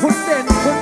Hussein, Hussein.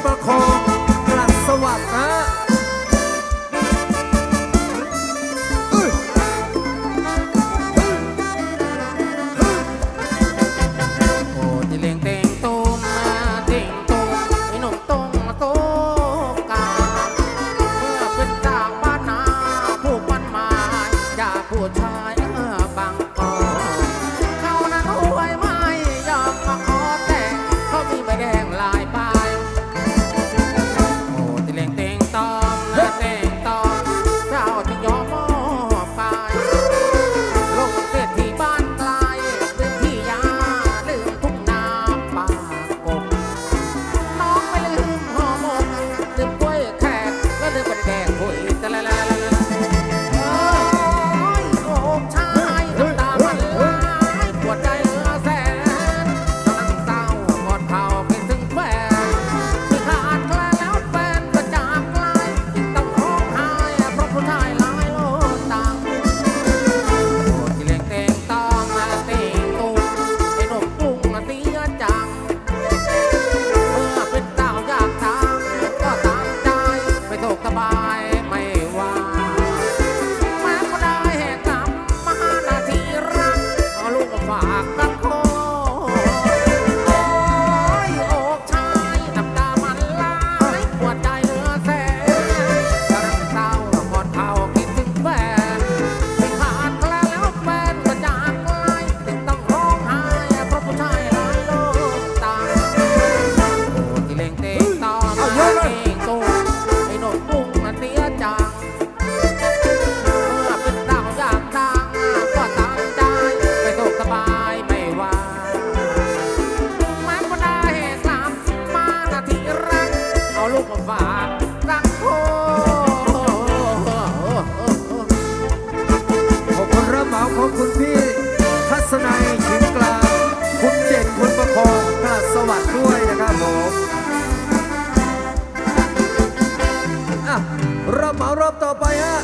ารอบต่อไปฮะ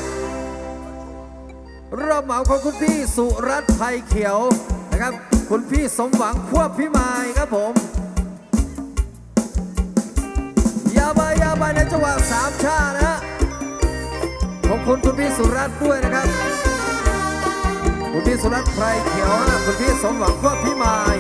รอบเหมาของคุณพี่สุรัตน์ไผ่เขียวนะครับ คุณพี่สมหวังควบพิมายครับผม ยาบายยาบายในจังหวะสามชานะขอบคุณคุณพี่สุรัตน์ด้วยนะครับ คุณพี่สุรัตน์ไผ่เขียวนะคุณพี่สมหวังควบพิมาย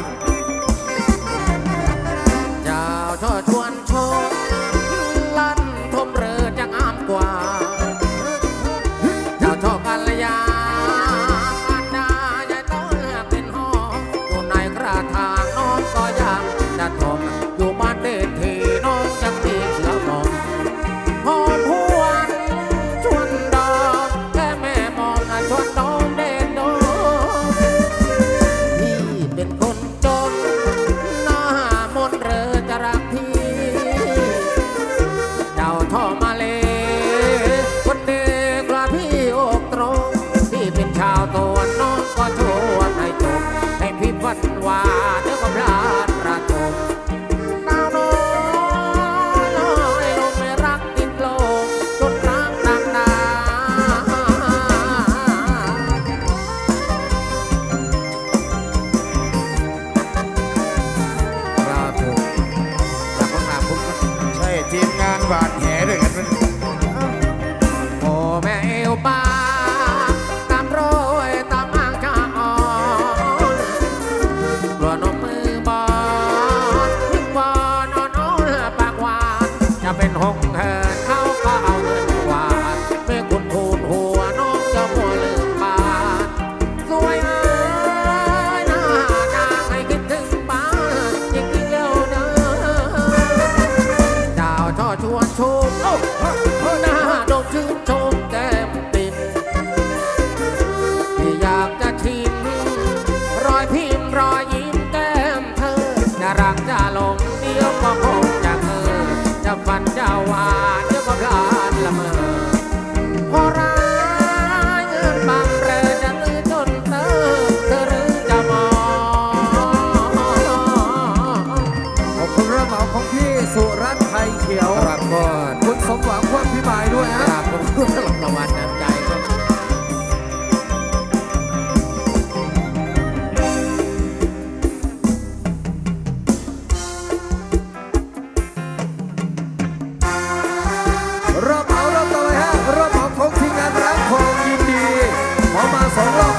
one told.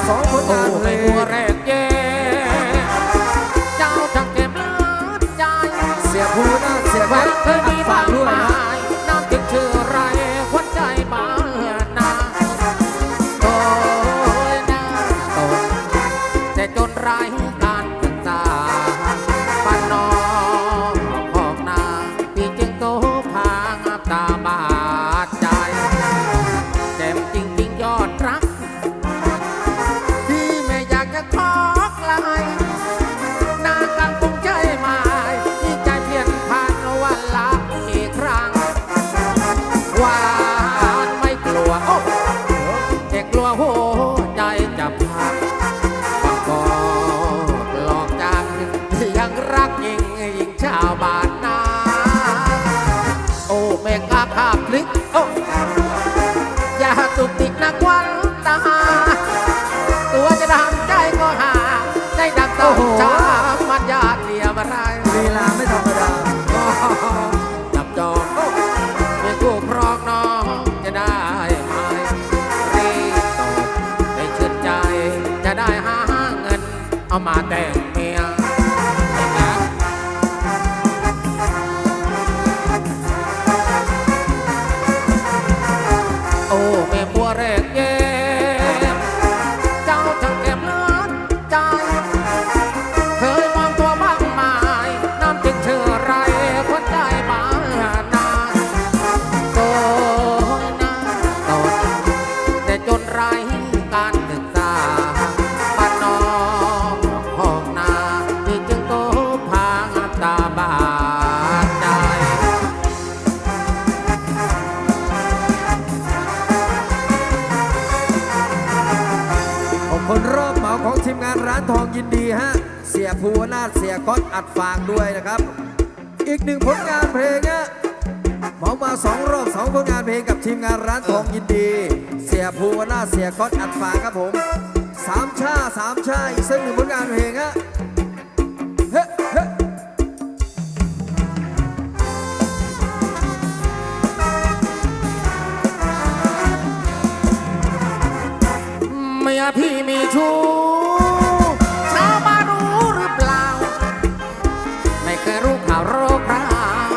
สองคนงาเลยตัวแรกเย่เจ้าทักเก็บเลือดใจเสียผู้น่าเสียแหวนเคยมีบ้าด้วยน้ำจึงชื่อไรหัวใจบ้านาโอ้ยนาตกแต่จนไร เอามาแต่งเมียโอ้แม่บัวแรก คนรอบเหมาของทีมงานร้านทองยินดีฮะ เสียภูวนาถเสียก๊อตอัดฟางด้วยนะครับ อีกหนึ่งผลงานเพลงฮะเหมามาสองรอบสองผลงานเพลงกับทีมงานร้านทองยินดี เสียภูวนาถเสียก๊อตอัดฟางครับผมสามชาสามชาอีกสักหนึ่งผลงานเพลงฮะ ยพี่มีชู้ชาวบ้านรู้หรือเปล่า ไม่เคยรู้ข่าวโรคราว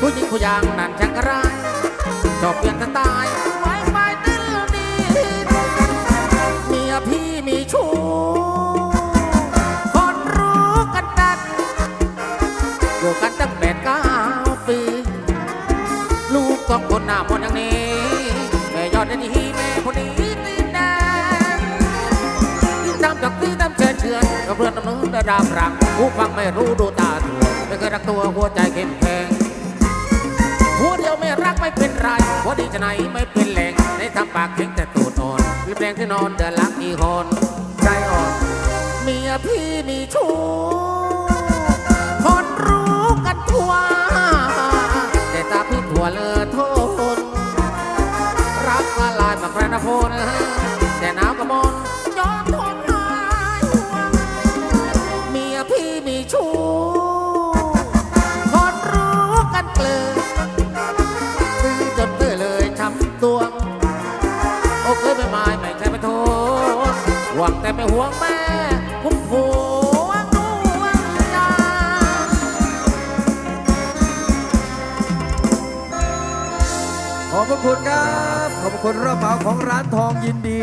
ผู้หญิงผู้ยางนั่นช่างระไรชอบเปลี่ยนสไตล์ไว้ไฟติ้ลดีเมียพี่มีชู้คนรู้กันดันอยู่กันตั้งแปดเก้าปี ลูกสองคนหน้ามนอย่างนี้แม่ยอดนี้แม่ พื่อนดำเนินระดับรักผู้ฟังไม่รู้ดูตาตัวไม่เคยรักตัวหัวใจเข้มแข็งหัวเดียวไม่รักไม่เป็นไรหัวดีจะไหนไม่เป็นแหล่งในทำปากเข็งแต่ตูดอ่อนรีบแรงที่นอนเดือนลักอีหอนใจอ่อนเมียพี่มีชู้คนรู้กันทั่วแต่ตาพี่ถั่วเลอโทนรักละลายแบบแฟนโฟน หวังแต่ไปห่วงแม่คุ้มผัวงนวงยาขอบพระคุณครับ ขอบพระคุณรอบเหมาของร้านทองยินดี